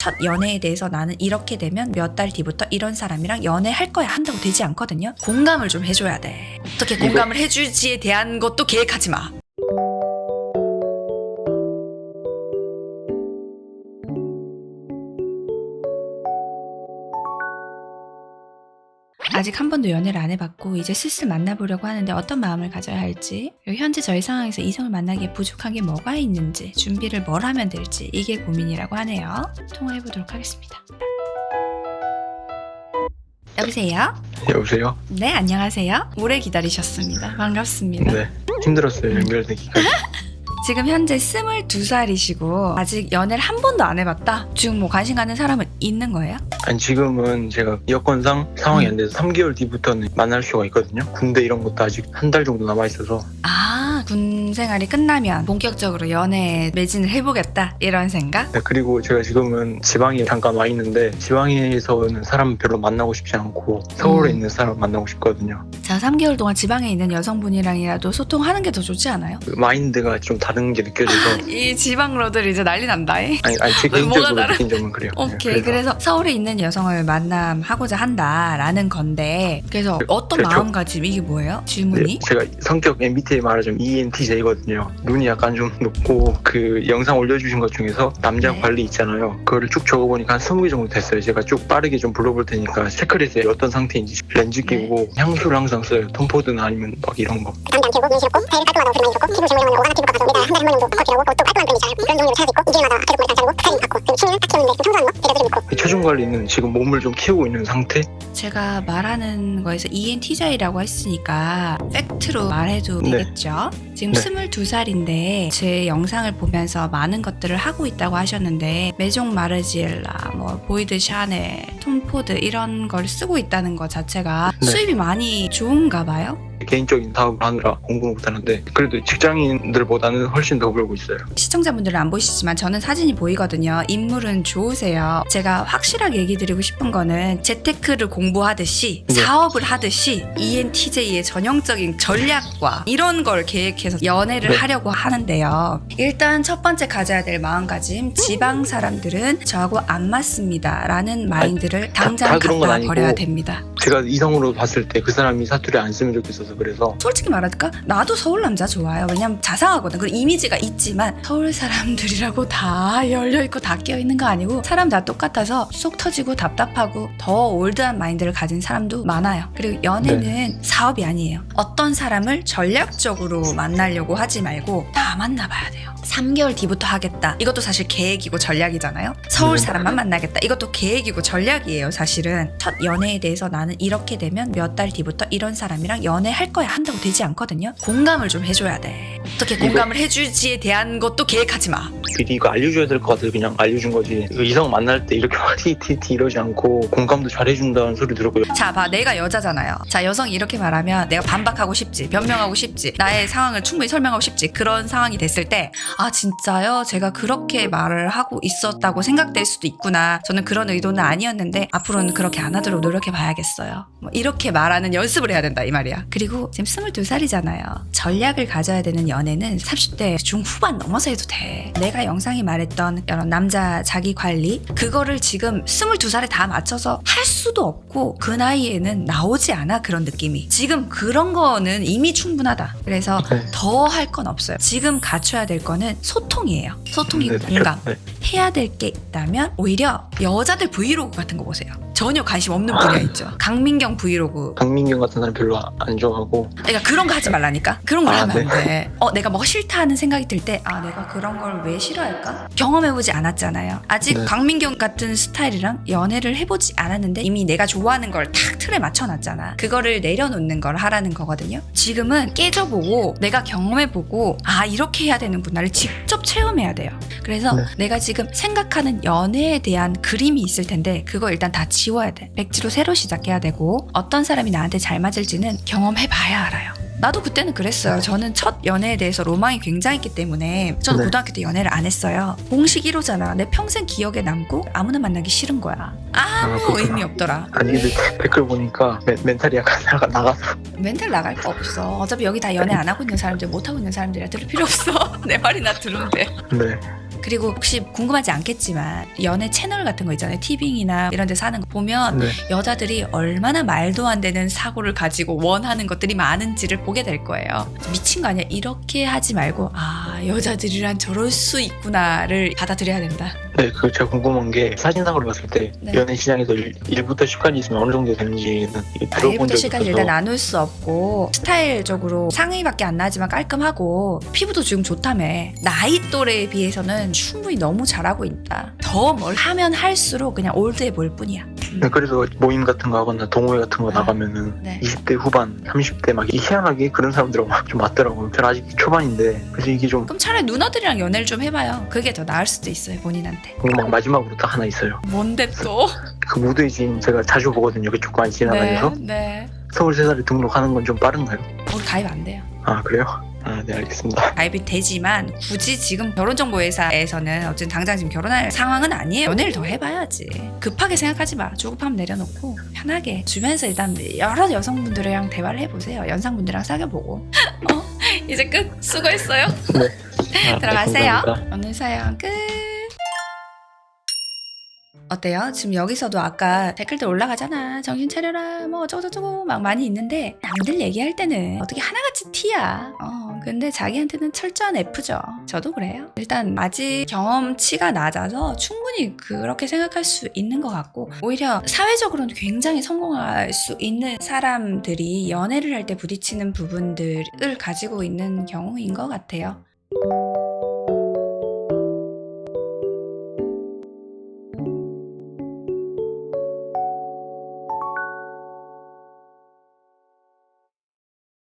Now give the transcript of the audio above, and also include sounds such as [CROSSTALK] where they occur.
첫 연애에 대해서 나는 이렇게 되면 몇 달 뒤부터 이런 사람이랑 연애할 거야 한다고 되지 않거든요. 공감을 좀 해줘야 돼. 어떻게 공감을 해줄지에 대한 것도 계획하지 마. 아직 한 번도 연애를 안 해봤고 이제 슬슬 만나보려고 하는데 어떤 마음을 가져야 할지 그리고 현재 저희 상황에서 이성을 만나기에 부족한 게 뭐가 있는지 준비를 뭘 하면 될지 이게 고민이라고 하네요 통화해보도록 하겠습니다 여보세요? 여보세요? 네 안녕하세요 오래 기다리셨습니다 반갑습니다 네. 힘들었어요, 연결되기까지. [LAUGHS] 지금 현재 22살이시고 아직 연애를 한 번도 안 해봤다? 지금 뭐 관심 가는 사람은 있는 거예요? 아니, 지금은 제가 여건상 상황이 음. 안 돼서 3개월 뒤부터는 만날 수가 있거든요. 군대 이런 것도 아직 한 달 정도 남아 있어서. 아, 군 생활이 끝나면 본격적으로 연애에 매진을 해보겠다 이런 생각? 네, 그리고 제가 지금은 지방에 잠깐 와 있는데, 지방에서는 사람 별로 만나고 싶지 않고, 서울에 음. 있는 사람 만나고 싶거든요. 자, 3개월 동안 지방에 있는 여성분이랑이라도 소통하는 게 더 좋지 않아요? 그 마인드가 좀 다른 게 느껴져서. [LAUGHS] 이 지방러들 이제 난리 난다. 이. 아니, 아니 제 개인적으로 다른- 느낀 점은 그래요. 네, 오케이. 그래서 서울에 있는 여성을 만남하고자 한다라는 건데, 그래서 어떤 저- 저- 마음가짐 이게 뭐예요? 질문이? 네, 제가 성격 MBTI 말하자면 ENTJ거든요. 눈이 약간 좀 높고 그 영상 올려주신 것 중에서 남자 네. 관리 있잖아요. 그거를 쭉 적어보니까 한 20개 정도 됐어요. 제가 쭉 빠르게 좀 불러볼 테니까 체크리스트에 어떤 상태인지 렌즈 끼고 네. 향수를 항상 써요. 톰포드나 아니면 막 이런 거. 담배 안 피우고 눈 시렵고 타일을 깔끔하다고 소리 많이 듣고 피부 정리하면 오가나 피부과 가서 매달 한 달에 한번 정도 커피라고 옷도 깔끔한 편이잖아요 그런 종류로 입고 이질마다 가족 머리 안 자르고 스타일링 받고 그리고 취미는 딱히 없는데 체중 관리는 지금 몸을 좀 키우고 있는 상태? 제가 말하는 거에서 ENTJ라고 했으니까 팩트로 말해도 네. 되겠죠? 지금 네. 22살인데 제 영상을 보면서 많은 것들을 하고 있다고 하셨는데 메종 마르지엘라, 뭐 보이드 샤넬, 톰 포드 이런 걸 쓰고 있다는 것 자체가 네. 수입이 많이 좋은가 봐요? 개인적인 사업을 하느라 공부는 못하는데 그래도 직장인들보다는 훨씬 더 벌고 있어요. 시청자분들은 안 보시지만 저는 사진이 보이거든요. 인물은 좋으세요. 제가 확실하게 얘기 드리고 싶은 거는 재테크를 공부하듯이 네. 사업을 하듯이 ENTJ의 전형적인 전략과 이런 걸 계획해서 연애를 네. 하려고 하는데요. 일단 첫 번째 가져야 될 마음가짐 지방 사람들은 저하고 안 맞습니다 라는 마인드를 다- 당장 다 그런 건 갖다 아니고. 버려야 됩니다. 제가 이성으로 봤을 때 그 사람이 사투리 안 쓰면 좋겠어서 그래서 솔직히 말할까? 나도 서울 남자 좋아요. 왜냐면 자상하거든. 그리고 이미지가 있지만 서울 사람들이라고 다 열려 있고 다 깨어있는 거 아니고 사람 다 똑같아서 속 터지고 답답하고 더 올드한 마인드를 가진 사람도 많아요. 그리고 연애는 사업이 아니에요. 어떤 사람을 전략적으로 만나려고 하지 말고 다 만나봐야 돼요. 3개월 뒤부터 하겠다. 이것도 사실 계획이고 전략이잖아요. 서울 네. 사람만 만나겠다. 이것도 계획이고 전략이에요, 사실은. 첫 연애에 대해서 나는 이렇게 되면 몇 달 뒤부터 이런 사람이랑 연애 할 거야 한다고 되지 않거든요. 공감을 좀 해줘야 돼. 어떻게 공감을 해줄지에 대한 것도 계획하지 마. 미리 이거 알려줘야 될 것 같아서 그냥 알려준 거지 이거 이성 만날 때 이렇게 [LAUGHS] 티티티 이러지 않고 공감도 잘해준다는 소리 들었고요 자, 봐. 내가 여자잖아요. 자, 여성이 이렇게 말하면 내가 반박하고 싶지. 변명하고 싶지. 나의 상황을 충분히 설명하고 싶지. 그런 상황이 됐을 때, 아, 진짜요? 제가 그렇게 말을 하고 있었다고 생각될 수도 있구나. 저는 그런 의도는 아니었는데, 앞으로는 그렇게 안 하도록 노력해 봐야겠어요. 뭐 이렇게 말하는 연습을 해야 된다, 이 말이야. 그리고 지금 22살이잖아요. 전략을 가져야 되는 연애는 30대 중후반 넘어서 해도 돼. 내가 영상에 말했던 이런 남자 자기 관리, 그거를 지금 22살에 다 맞춰서 할 수도 없고, 그 나이에는 나오지 않아, 그런 느낌이. 지금 그런 거는 이미 충분하다. 그래서 네. 더 할 건 없어요. 지금 갖춰야 될 거는 소통이에요. 소통이고 네, 공감. 네. 해야 될 게 있다면 오히려 여자들 브이로그 같은 거 보세요. 전혀 관심 없는 분야 있죠. 강민경 브이로그. 강민경 같은 사람 별로 안 좋아하고 그러니까 그런 거 하지 말라니까. 그런 걸 아, 하면 네. 안 돼. 어, 내가 뭐 싫다 하는 생각이 들 때, 아, 내가 그런 걸 왜 싫어할까? 경험해보지 않았잖아요. 아직 네. 강민경 같은 스타일이랑 연애를 해보지 않았는데 이미 내가 좋아하는 걸 탁 틀에 맞춰놨잖아. 그거를 내려놓는 걸 하라는 거거든요. 지금은 깨져보고 내가 경험해보고 아, 이렇게 해야 되는구나를 직접 체험해야 돼요. 그래서 네. 내가 지금 생각하는 연애에 대한 그림이 있을 텐데 그거 일단 다 지워 야 돼. 백지로 새로 시작해야 되고 어떤 사람이 나한테 잘 맞을지는 경험해봐야 알아요. 나도 그때는 그랬어요. 저는 첫 연애에 대해서 로망이 굉장했기 때문에 저는 네. 고등학교 때 연애를 안 했어요. 공식 1호잖아. 내 평생 기억에 남고 아무나 만나기 싫은 거야. 아무 아. 의미 없더라. 아니 근데 댓글 보니까 멘, 멘탈이 약간 나가, 나가서 멘탈 나갈 거 없어. 어차피 여기 다 연애 안 하고 있는 사람들, 못 하고 있는 사람들이라 들을 필요 없어. [LAUGHS] 내 말이나 들으면 돼. 네 그리고 혹시 궁금하지 않겠지만 연애 채널 같은 거 있잖아요. 티빙이나 이런 데서 하는 거 보면 네. 여자들이 얼마나 말도 안 되는 사고를 가지고 원하는 것들이 많은지를 보게 될 거예요. 미친 거 아니야? 이렇게 하지 말고 아 여자들이란 저럴 수 있구나를 받아들여야 된다. 네, 그 제가 궁금한 게 사진상으로 봤을 때 네. 연애 시장에서 1, 부터 10까지 있으면 어느 정도 되는지는 아, 들어본 1부터 적이 10까지 없어서 일단 나눌 수 없고 스타일적으로 상의밖에 안 나지만 깔끔하고 피부도 지금 좋다며 나이 또래에 비해서는 충분히 너무 잘하고 있다. 더 뭘 하면 할수록 그냥 올드해 보일 뿐이야. 네, 그래서 모임 같은 거 하거나 동호회 같은 거 아, 나가면은 네. 20대 후반, 30대 막 희한하게 그런 사람들하고 막좀 맞더라고요. 저는 아직 초반인데 그래서 이게 좀 그럼 차라리 누나들이랑 연애를 좀 해봐요. 그게 더 나을 수도 있어요 본인한테. 막 마지막으로 딱 하나 있어요. 뭔데 또? 그 무도의 지인 제가 자주 보거든요. 그쪽 지나다녀서 네, 네. 서울 세살에 등록하는 건 좀 빠른가요? 우리 가입 안 돼요. 아 그래요? 아 네 알겠습니다. 가입이 되지만 굳이 지금 결혼정보회사에서는 어쨌든 당장 지금 결혼할 상황은 아니에요. 연애를 더 해봐야지. 급하게 생각하지 마. 조급함 내려놓고 편하게 주변에서 일단 여러 여성분들이랑 대화를 해보세요. 연상분들이랑 사귀어보고. [LAUGHS] 어? 이제 끝. 수고했어요. [LAUGHS] 아, 네, 들어가세요. 감사합니다. 오늘 사연 끝. 어때요? 지금 여기서도 아까 댓글들 올라가잖아. 정신 차려라. 뭐 어쩌고저쩌고 막 많이 있는데 남들 얘기할 때는 어떻게 하나같이 T야. 어, 근데 자기한테는 철저한 F죠. 저도 그래요. 일단 아직 경험치가 낮아서 충분히 그렇게 생각할 수 있는 것 같고 오히려 사회적으로는 굉장히 성공할 수 있는 사람들이 연애를 할 때 부딪히는 부분들을 가지고 있는 경우인 것 같아요.